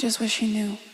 just wish you knew.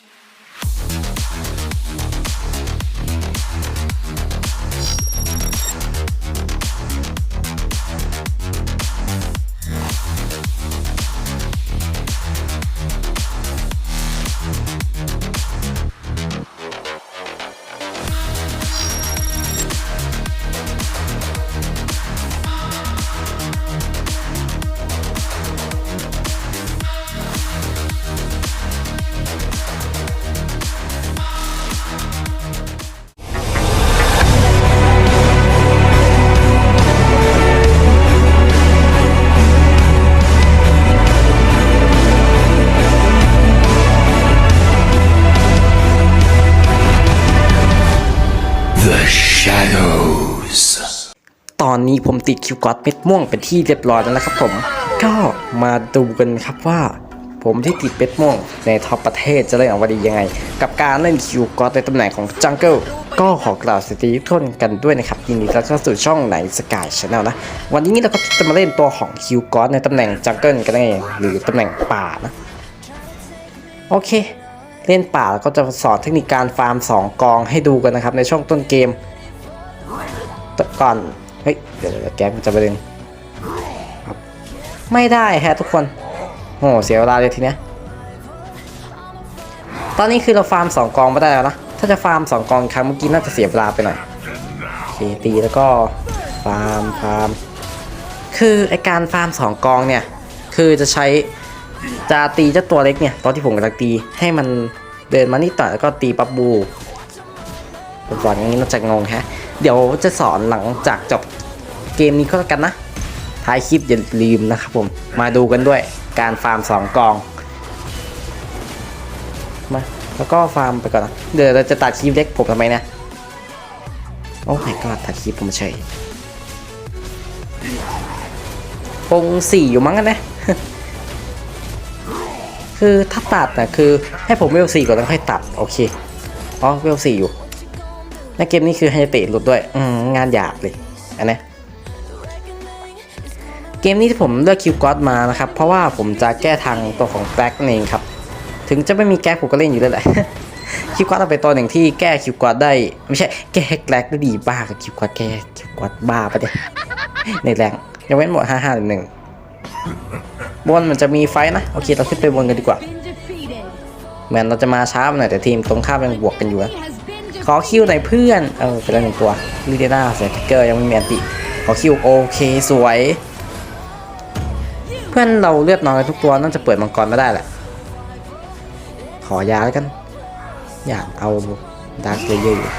The Shadows ตอนนี้ผมติดคิวกอดเม็ดม่วงเป็นที่เรียบร้อยแล้วนะครับผม ก็มาดูกันครับว่า ผมที่ติดเม็ดม่วงในท็อปประเทศจะเล่นออกมาดียังไง กับการเล่นคิวกอดในตำแหน่งของจังเกิลก็ขอกล่าวสวัสดีทุกคนกันด้วยนะครับยินดีต้อนรับสู่ช่องไหนสกายชาแนลนะ วันนี้เราก็จะมาเล่นตัวของคิวกอดในตำแหน่งจังเกิลกันนั่นเองหรือตำแหน่งป่านะ โอเค เล่นป่าแล้วก็จะสอนเทคนิคการฟาร์ม 2 กองให้ดูกันนะครับในช่วงต้นเกมก่อนเฮ้ยเดี๋ยวแก๊งมันจะไปดึงไม่ได้ฮะทุกคนโอ้โหเสียเวลาเลยทีเนี้ยตอนนี้คือเราฟาร์ม 2 กองไม่ได้แล้วนะ ถ้าจะฟาร์ม 2 กองอีกครั้งเมื่อกี้น่าจะเสียเวลาไปหน่อยโอเคตีแล้วก็ฟาร์มฟาร์มคือไอการฟาร์ม 2 กองเนี่ย คือจะใช้ จะตีเจ้าตัวเล็กเนี่ย ตอนที่ผมกำลังตีให้มันเดินมานิดหน่อแล้วก็ตีปับบูผมสอนอย่างนี้น่าจะงงฮะ เดี๋ยวจะสอนหลังจากจบเกมนี้ก็แล้วกันนะ ท้ายคลิปอย่าลืมนะครับผม มาดูกันด้วยการฟาร์ม2กอง มา แล้วก็ฟาร์มไปก่อนนะ เดี๋ยวเราจะตัดคลิปเล็กผมทำไมเนี่ย โอ้ my god ตัดคลิปผมเฉยปงสี่อยู่มั้งกันนะ คือถ้าตัดนะคือให้ผมเวลสี่ก่อนแล้วค่อยตัดโอเคอ๋อเวลสี่อยู่ในเกมนี้คือไฮเตะหลุดด้วยอืมงานหยาบเลยอันนี้เกมนี้ที่ผมเลือกคิวกอดมานะครับ เพราะว่าผมจะแก้ทางตัวของแบ็กนั่นเองครับ ถึงจะไม่มีแก๊กผมก็เล่นอยู่แล้วแหละคิวกอดเอาไปตัวหนึ่งที่แก้คิวกอดได้ ไม่ใช่แก้แกลกได้ดีบ้ากับคิวกอดแก้คิวกอดบ้าไปเนี่ยในแรงยังเว้นหมดห้าห้าหนึ่ง บนมันจะมีไฟนะ โอเค เราขึ้นไปบนกันดีกว่า เหมือนเราจะมาช้าหน่อยแต่ทีมตรงข้ามยังบวกกันอยู่นะขอคิวหน่อยเพื่อน เออเป็นละหนึ่งตัวลีเดน่าเซติเกอร์ยังไม่มีอันติ ขอคิวโอเคสวย เพื่อนเราเลือดน้อยทุกตัวน่าจะเปิดมังกรไม่ได้แหละ ขอยาแล้วกัน อยากเอาดาร์คเลเยอร์อยู่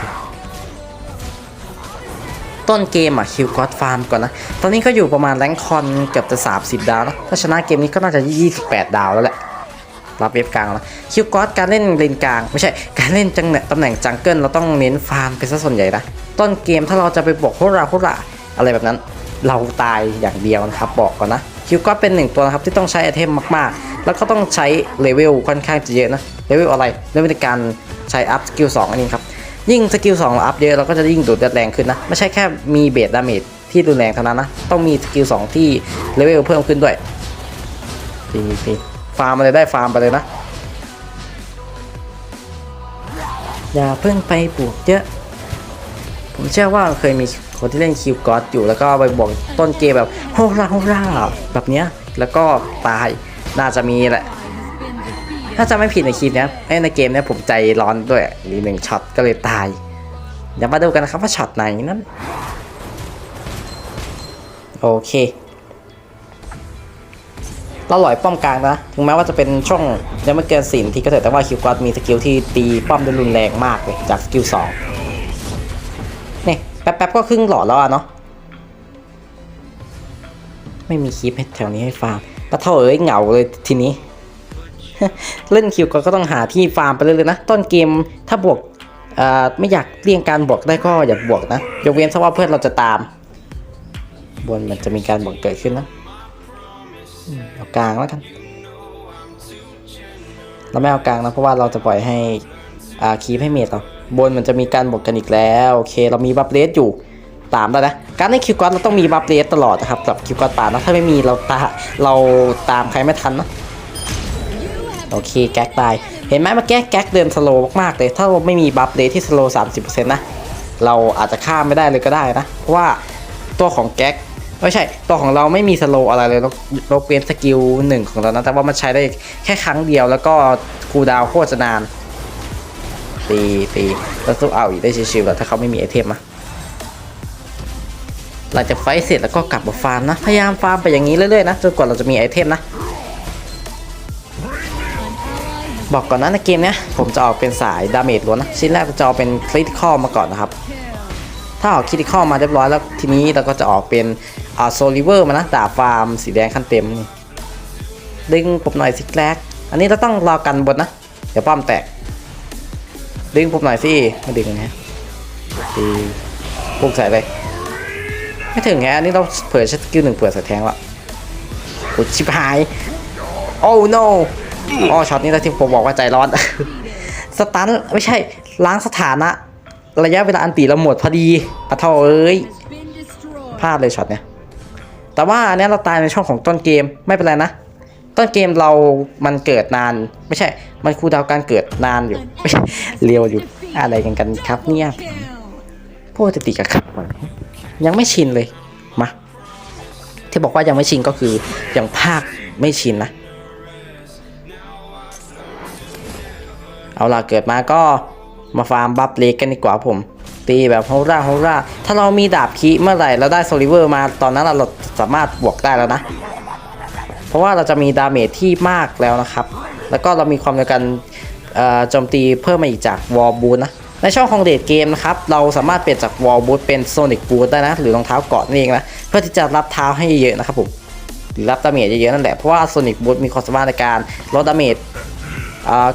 ต้นเกมอะคิวก็อดฟาร์มก่อนนะ ตอนนี้ก็อยู่ประมาณแรงค์คอนเกือบจะ30 ดาวนะถ้าชนะเกมนี้ก็น่าจะ 28 ดาวแล้วแหละรับเวฟกลางแล้วคิวก็อดการเล่นเลนกลาง ไม่ใช่การเล่นจังตำแหน่งจังเกิลเราต้องเน้นฟาร์มเป็นซะส่วนใหญ่นะต้นเกมถ้าเราจะไปบอกโคราโคราอะไรแบบนั้น เราตายอย่างเดียวนะครับบอกก่อนนะคิวก็อดเป็นหนึ่งตัวนะครับที่ต้องใช้ไอเทมมากๆ แล้วก็ต้องใช้เลเวลค่อนข้างจะเยอะนะเลเวลอะไรเลเวลในการใช้อัพสกิล2อันนี้ครับ ยิ่งสกิล2เราอัพเยอะเราก็จะยิ่งดูดเลือดแรงขึ้นนะ ไม่ใช่แค่มีเบสดาเมจที่รุนแรงเท่านั้นนะ ต้องมีสกิล2ที่เลเวลเพิ่มขึ้นด้วยดีดีฟาร์มมาเลยได้ฟาร์มไปเลยนะ อย่าเพิ่งไปบวกเยอะ ผมเชื่อว่าเคยมีคนที่เล่นคิวกอดอยู่แล้วก็ไปบอกต้นเกมแบบโฮราโฮราแบบเนี้ยแล้วก็ตายน่าจะมีแหละ ถ้าจะไม่ผิดในคลิปเนี้ยในเกมเนี้ยผมใจร้อนด้วยรีหนึ่งช็อตก็เลยตาย เดี๋ยวมาดูกันนะครับว่าช็อตไหนนั้น โอเค เราหลอยป้อมกลางนะ ถึงแม้ว่าจะเป็นช่องยังไม่เกินสี่นที่ก็เถอะแต่ว่าคิวกอดมีสกิลที่ตีป้อมได้รุนแรงมากเลยจากสกิลสองนี่แป๊บๆก็ครึ่งหลอดแล้วอะเนาะไม่มีคลิปแถวนี้ให้ฟาร์มปะเท่าเอ้ยเหงาเลยทีนี้ เล่นคิวก็ต้องหาที่ฟาร์มไปเรื่อยๆนะต้นเกมถ้าบวกไม่อยากเลี่ยงการบวกได้ก็อย่าบวกนะยกเว้นซะว่าเพื่อนเราจะตาม บนมันจะมีการบวกเกิดขึ้นนะเอากลางแล้วกันเราไม่เอากลางนะเพราะว่าเราจะปล่อยให้อาคีบให้เมดเราบนมันจะมีการบวกกันอีกแล้วโอเค เรามีบัฟเลสอยู่ตามได้นะการเล่นคิวกอนเราต้องมีบัฟเลสตลอดนะครับกับคิวกอนป่านะถ้าไม่มีเราตาเราตามใครไม่ทันนะ โอเคแก๊กตาย เห็นไหมเมื่อกี้แก๊กเดินสโลว์มากๆเลยถ้าเราไม่มีบัฟเดทที่สโลว์สามสิบเปอร์เซ็นต์นะเราอาจจะข้ามไม่ได้เลยก็ได้นะ เพราะว่าตัวของแก๊กไม่ใช่ ตัวของเราไม่มีสโลว์อะไรเลยเราเปลี่ยนสกิลหนึ่งของเรานะแต่ว่ามันใช้ได้แค่ครั้งเดียวแล้วก็คูดาวโคตรจะนาน ตีตีแล้วสู้เอาอีกได้ชิวๆแล้วถ้าเขาไม่มีไอเทมนะหลังจากไฟเสร็จแล้วก็กลับมาฟาร์มนะ พยายามฟาร์มไปอย่างนี้เรื่อยๆนะจนกว่าเราจะมีไอเทมนะ บอกก่อนนะในเกมเนี้ยผมจะออกเป็นสายดาเมจล้วนนะชิ้นแรกจะออกเป็นคริติคอลมาก่อนนะครับ ถ้าออกคริติคอลมาเรียบร้อยแล้วทีนี้เราก็จะออกเป็นอ่าโซลิเวอร์มานะดาฟาร์มสีแดงขั้นเต็มดึงผมหน่อยสิแกลกอันนี้เราต้องรอกันบนนะ เดี๋ยวป้อมแตก ดึงผมหน่อยสิไม่ดึงนะดีพุ่งใส่เลยไม่ถึงไงอันนี้เราเผื่อสกิลหนึ่งเผื่อใส่แทงละโอ้ชิบหายโอ้ no อ๋อช็อตนี้แหละที่ผมบอกว่าใจร้อน สตันไม่ใช่ล้างสถานะ ระยะเวลาอันตีเราหมดพอดีปะเทาเอ้ยพลาดเลยช็อตเนี้ยแต่ว่าอันนี้เราตายในช่วงของต้นเกมไม่เป็นไรนะต้นเกมเรามันเกิดนาน ไม่ใช่ มันคูดาวการเกิดนานอยู่ไม่ใช่เร็วอยู่อะไรกันกันครับเนี่ยพูดจะติกับขับยังไม่ชินเลยมาที่บอกว่ายังไม่ชินก็คือยังภาคไม่ชินนะ เอาล่ะเกิดมาก็มาฟาร์มบัฟเล็กกันดีกว่าผม ตีแบบโฮราโฮราถ้าเรามีดาบคีเมื่อไหร่เราได้โซลิเวอร์มาตอนนั้นเราสามารถบวกได้แล้วนะ เพราะว่าเราจะมีดาเมจที่มากแล้วนะครับ แล้วก็เรามีความเร็วกันโจมตีเพิ่มมาอีกจากวอลบูนนะในช่องของเดทเกมนะครับ เราสามารถเปลี่ยนจากวอลบูทเป็นโซนิกบูทได้นะ หรือรองเท้าเกาะนั่นเองนะ เพื่อที่จะรับเท้าให้เยอะๆนะครับผมหรือรับดาเมจเยอะๆนั่นแหละ เพราะว่าโซนิกบูทมีความสามารถในการลดดาเมจ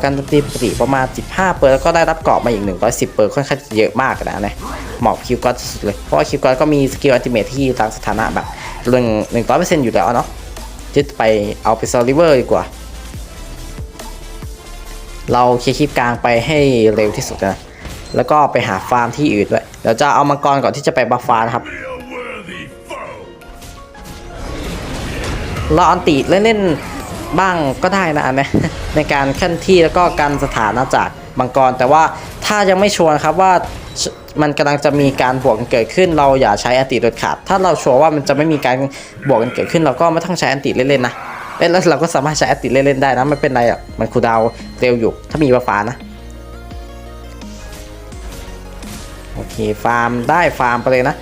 การโจมตีปกติประมาณ 15 เปอร์แล้วก็ได้รับเกราะมาอีก 110 เปอร์ค่อนข้างจะเยอะมากนะนะเหมาะกับคิวกอนสุดๆเลย เพราะว่าคิวกอนก็มีสกิลอัลติเมทที่ตั้งสถานะแบบเรื่อง100%อยู่แล้วเนาะจะไปเอาไปซอลิเวอร์ดีกว่า เราเคลียร์คลิปกลางไปให้เร็วที่สุดนะ แล้วก็ไปหาฟาร์มที่อื่นด้วยเดี๋ยวจะเอามังกรก่อนที่จะไปบัฟฟ้านะครับเราอันติเล่นๆ บ้างก็ได้นะอันในการเคลื่อนที่แล้วก็การสถานะจากมังกร แต่ว่าถ้ายังไม่ชัวร์นครับว่ามันกำลังจะมีการบวกกันเกิดขึ้น เราอย่าใช้อันติโดยขาด ถ้าเราชัวร์ว่ามันจะไม่มีการบวกกันเกิดขึ้น เราก็ไม่ต้องใช้อันติเล่นๆนะเอ้ยแล้วเราก็สามารถใช้อันติเล่นๆได้นะไม่เป็นไรอะมันคูดาวเร็วอยู่ถ้ามีบัฟฟ้านะโอเคฟาร์มได้ฟาร์มไปเลยนะ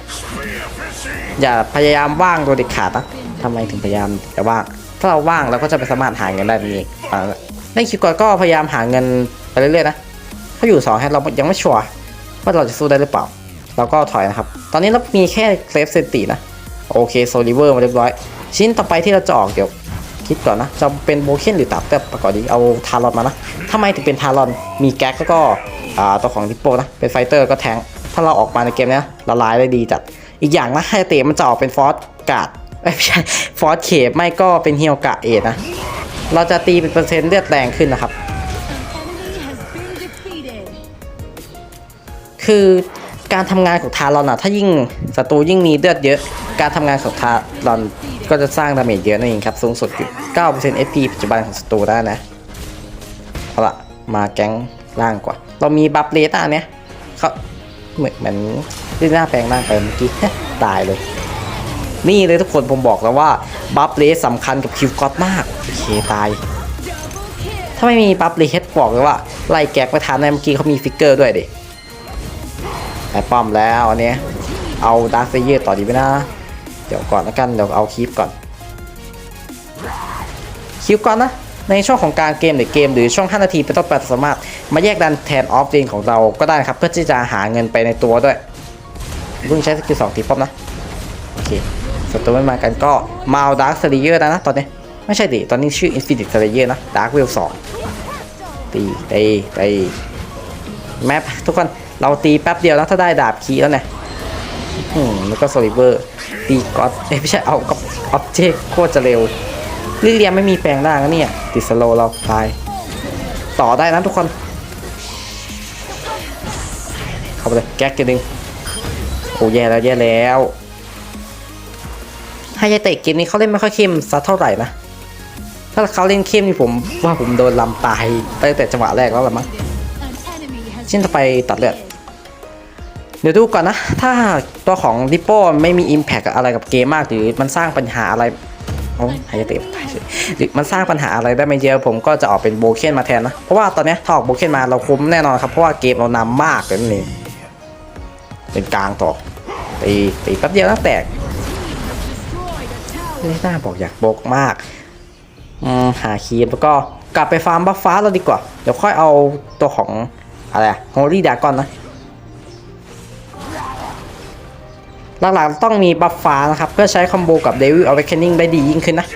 อย่าพยายามว่างโดยเด็ดขาดนะทำไมถึงพยายามจะว่าง ถ้าเราว่างเราก็จะไปสามารถหาเงินได้นี่เองอ่าในคิวก่อนก็พยายามหาเงินไปเรื่อยๆนะถ้าอยู่สองแฮทเรายังไม่ชัวร์ว่าเราจะสู้ได้หรือเปล่า เราก็ถอยนะครับ ตอนนี้เรามีแค่เซฟเซนตินะ โอเคโซลิเวอร์มาเรียบร้อย ชิ้นต่อไปที่เราจะออกเดี๋ยวคิดก่อนนะ จะเป็นโบเคนหรือตับแบบประกอบดีเอาทารอนมานะทำไมถึงเป็นทารอนมีแก๊กแล้วก็อ่าตัวของทิปโปนะ เป็นไฟเตอร์ก็แทงถ้าเราออกมาในเกมเนี้ยละลายได้ดีจัด อีกอย่างนะไฮเตมันจะออกเป็นฟอสการ์ด ไม่ใช่ฟอสเคปไม่ก็เป็นเฮียวกะเอนะ เราจะตีเป็นเปอร์เซ็นต์เลือดแรงขึ้นนะครับ คือการทำงานของทารอนอะถ้ายิ่งศัตรูยิ่งมีเลือดเยอะ การทำงานของทารอนก็จะสร้างดาเมจเยอะนั่นเองครับ สูงสุดอยู่9% SP ปัจจุบันของศัตรูได้นะ เอาละมาแก๊งล่างกว่า เรามีบัฟเลสอันเนี้ยเขาเหมือนเหมือนที่หน้าแปลงร่างไปเมื่อกี้ตายเลย นี่เลยทุกคนผมบอกแล้วว่าบัฟเลสสำคัญกับคิวก็อตมาก โอเคตาย ถ้าไม่มีบัฟเลสบอกเลยว่า ไล่แก๊กไปทานในเมื่อกี้เขามีฟิกเกอร์ด้วยดิแอปป้อมแล้วอันนี้เอาดาร์คเซเยอร์ต่อดีไหมนะ เดี๋ยวก่อนแล้วกันเดี๋ยวเอาคลิปก่อนคลิปก่อนนะในช่วงของการเกมหรือเกมหรือช่วง 5 นาทีเป็นต้นไปสามารถ มาแยกดันแทนออฟเลนของเราก็ได้ครับ เพื่อที่จะหาเงินไปในตัวด้วยเพิ่งใช้สกิลสองทีป้อมนะ โอเค ศัตรูไม่มากันก็มาเอาดาร์คเซเยอร์นะตอนนี้ ไม่ใช่ดิ ตอนนี้ชื่อ Infinite Slayer นะดาร์คเวลสองตีตีตีแมปทุกคนเราตีแป๊บเดียวแล้วถ้าได้ดาบคีแล้วเนี่ยอืมแล้วก็โซลิเวอร์ ตีก็อตเอ้ไม่ใช่เอากับออบเจกโคตรจะเร็วลิเลียไม่มีแปลงร่างนะเนี่ย ติดสโลเราตาย ต่อได้นะทุกคน เข้าไปเลยแก๊กกันหนึ่งโอ้แย่แล้วแย่แล้ว ไฮยาเตะเกมนี้เขาเล่นไม่ค่อยเข้มสักเท่าไหร่นะ ถ้าเขาเล่นเข้มนี่ผมว่าผมโดนลำตายไปตั้งแต่จังหวะแรกแล้วละมั้งชิ้นต่อไปตัดเลือดเดี๋ยวดูก่อนนะ ถ้าตัวของดิปโป้ไม่มี Impact อะไรกับเกมมาก หรือมันสร้างปัญหาอะไรโอ้หายใจเต็มหรือมันสร้างปัญหาอะไรได้ไม่เยอะผมก็จะออกเป็นโบเคนมาแทนนะ เพราะว่าตอนเนี้ยถ้าออกโบเคนมาเราคุ้มแน่นอนครับ เพราะว่าเกมเรานำมากเลยนั่นเองเป็นกลางต่อตีตีแป๊บเดียวนะแตก ไม่น่าบอกอยากโบกมากอืมหาคีมแล้วก็กลับไปฟาร์มบัฟฟ้าเราดีกว่า เดี๋ยวค่อยเอาตัวของอะไรโฮลี่ดากอนนะ หลักๆต้องมีบัฟฟ้านะครับ เพื่อใช้คอมโบกับ Devil Awakening ได้ดียิ่งขึ้นนะ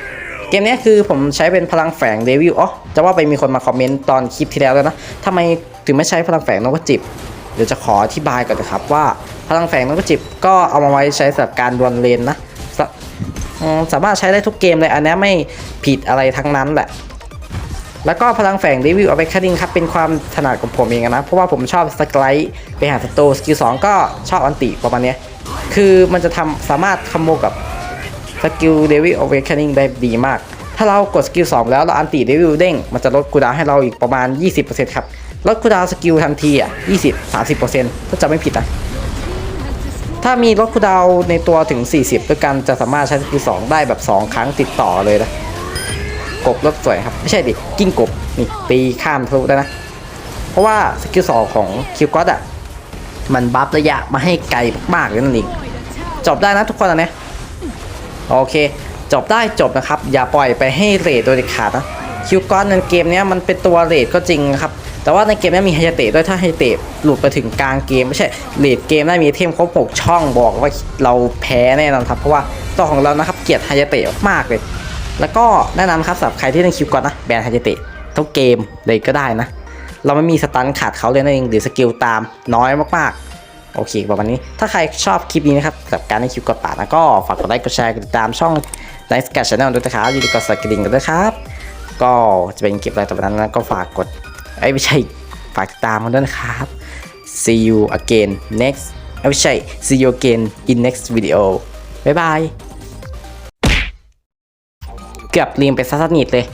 เกมนี้คือผมใช้เป็นพลังแฝง Devil อ๋อจะว่าไปมีคนมาคอมเมนต์ตอนคลิปที่แล้วแล้วนะทำไมถึงไม่ใช้พลังแฝงนกจิบเดี๋ยวจะขออธิบายก่อนนะครับว่าพลังแฝงนกจิบก็เอามาไว้ใช้สำหรับการดวลเลนนะ สามารถใช้ได้ทุกเกมเลยอันนี้ไม่ผิดอะไรทั้งนั้นแหละ แล้วก็พลังแฝง Devil Awakening ครับ เป็นความถนัดของผมเองนะ เพราะว่าผมชอบสไลด์ไปหาศัตรูสกิล2ก็ชอบอันติประมาณนี้คือมันจะทำสามารถคอมโบกับสกิล Devil Awakening ได้ดีมาก ถ้าเรากดสกิล2แล้วเราอันติ Devil เด้ง มันจะลดคูดาวให้เราอีกประมาณ 20%ครับ ลดคูดาวสกิลทันทีอะ 20-30%ถ้าจะไม่ผิดนะ ถ้ามีลดคูดาวในตัวถึง 40 ด้วยกันจะสามารถใช้สกิล2ได้แบบ 2 ครั้งติดต่อเลยนะกบรถสวยครับไม่ใช่ดิกิ้งกบนี่ตีข้ามทะลุได้นะ เพราะว่าสกิลสองของคิวก็อดอะมันบัฟระยะมาให้ไกลมากๆเลยนั่นเองจบได้นะทุกคนอันเนี้ยโอเค จบได้จบนะครับ อย่าปล่อยไปให้เรทโดยเด็ดขาดนะคิวก้อนในเกมนี้มันเป็นตัวเรทก็จริงครับ แต่ว่าในเกมนี้มีไฮเตะด้วยถ้าไฮเตะหลุดไปถึงกลางเกมไม่ใช่เรทเกมได้มีเทมครบหกช่องบอกว่าเราแพ้แน่นอนครับเพราะว่าตัวของเรานะครับเกลียดไฮเตะมากเลย แล้วก็แนะนำครับสำหรับใครที่เล่นคิวก่อนนะแบนไฮเจตะทุกเกมเลยก็ได้นะ เราไม่มีสตันขาดเขาเลยนั่นเองหรือสกิลตามน้อยมากๆ โอเคประมาณนี้ ถ้าใครชอบคลิปนี้นะครับสำหรับการเล่นคิวกดป่านะก็ฝากกดไลค์กดแชร์กดติดตามช่องไลฟ์สกัดชแนลด้วยนะครับอย่าลืมกดสั่นกระดิ่งกันด้วยครับ ก็จะเป็นคลิปอะไรต่อไปนั้นก็ฝากกด อ้ไม่ใช่ฝากติดตามกันด้วยนะครับ see you again next เอ้ยไม่ใช่ see you again in next video บ๊ายบายเกือบลืมไปซะสนิทเลย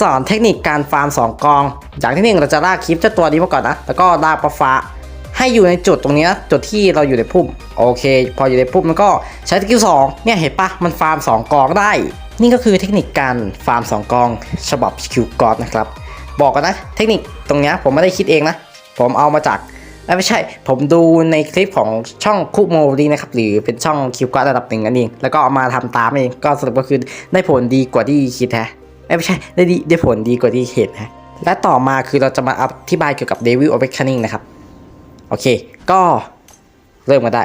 สอนเทคนิคการฟาร์ม 2 กอง อย่างที่หนึ่งเราจะลากคลิปเจ้าตัวนี้มาก่อนนะ แล้วก็ลากปลาฟ้า ให้อยู่ในจุดตรงนี้นะ จุดที่เราอยู่ในพุ่ม โอเค พออยู่ในพุ่มมันก็ใช้สกิล2เนี่ยเห็นปะมันฟาร์ม 2 กองได้ นี่ก็คือเทคนิคการฟาร์ม 2 กอง ฉบับคิวกอดนะครับ บอกกันนะ เทคนิคตรงนี้ผมไม่ได้คิดเองนะ ผมเอามาจากไม่ใช่ ผมดูในคลิปของช่องคุโมดีนะครับ หรือเป็นช่องคิวการ์ดระดับหนึ่งนั่นเอง แล้วก็เอามาทำตามเอง ก็สรุปก็คือได้ผลดีกว่าที่คิดแฮะ ไม่ใช่ ได้ดีได้ผลดีกว่าที่เห็นฮะ และต่อมาคือเราจะมาอธิบายเกี่ยวกับ Devil Awakening นะครับ โอเค ก็เริ่มมาได้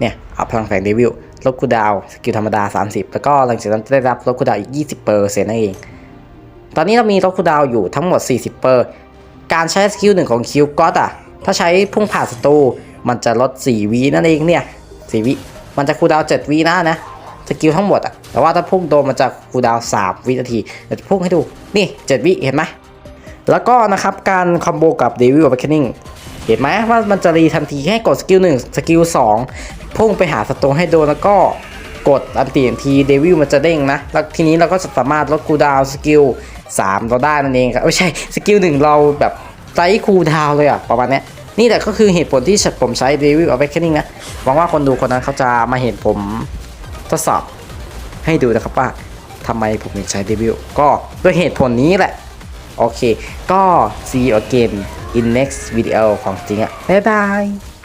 เนี่ย เอาพลังแฝงเดวิลลดคูดาว สกิลธรรมดา 30 แล้วก็หลังจากนั้นจะได้รับลดคูดาวอีก 20เปอร์เซ็นต์นั่นเอง ตอนนี้เรามีลดคูดาวอยู่ทั้งหมด 40 เปอร์ การใช้สกิลหนึ่งของคิวก็อดอะ ถ้าใช้พุ่งผ่านศัตรูมันจะลด 4วินั่นเองเนี่ย4วิมันจะคูดาว 7วินะนะสกิลทั้งหมดอะ แต่ว่าถ้าพุ่งโดนมันจะคูดาว 3 วินาทีเดี๋ยวจะพุ่งให้ดู นี่ 7 วิเห็นไหมแล้วก็นะครับการคอมโบกับ Devil Awakening เห็นไหมว่ามันจะรีทันทีแค่กดสกิลหนึ่งสกิลสองพุ่งไปหาศัตรูให้โดนแล้วก็กดอันตีทันทีเดวิลมันจะเด้งนะ แล้วทีนี้เราก็จะสามารถลดคูดาวสกิล 3เราได้นั่นเองครับไม่ใช่สกิลหนึ่งเราแบบไร้คูดาวเลยอะประมาณนี้นี่แหละก็คือเหตุผลที่ผมใช้ Devil Awakening นะหวังว่าคนดูคนนั้นเขาจะมาเห็นผมทดสอบให้ดูนะครับว่าทำไมผมถึงใช้ Devil ก็ด้วยเหตุผลนี้แหละ โอเค ก็ see you again in next video ของจริงอะบ๊ายบาย